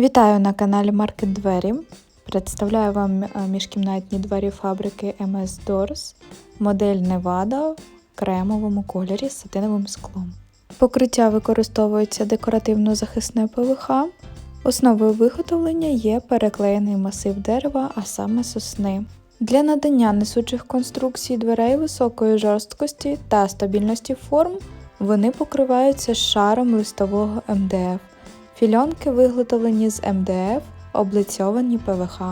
Вітаю на каналі Маркет Двері. Представляю вам е, міжкімнатні двері фабрики MS Doors, модель Nevada в кремовому кольорі з сатиновим склом. Покриття використовується декоративно-захисне ПВХ. Основою виготовлення є переклеєний масив дерева, а саме сосни. Для надання несучих конструкцій дверей високої жорсткості та стабільності форм вони покриваються шаром листового МДФ. Фільонки виготовлені з МДФ, облицьовані ПВХ.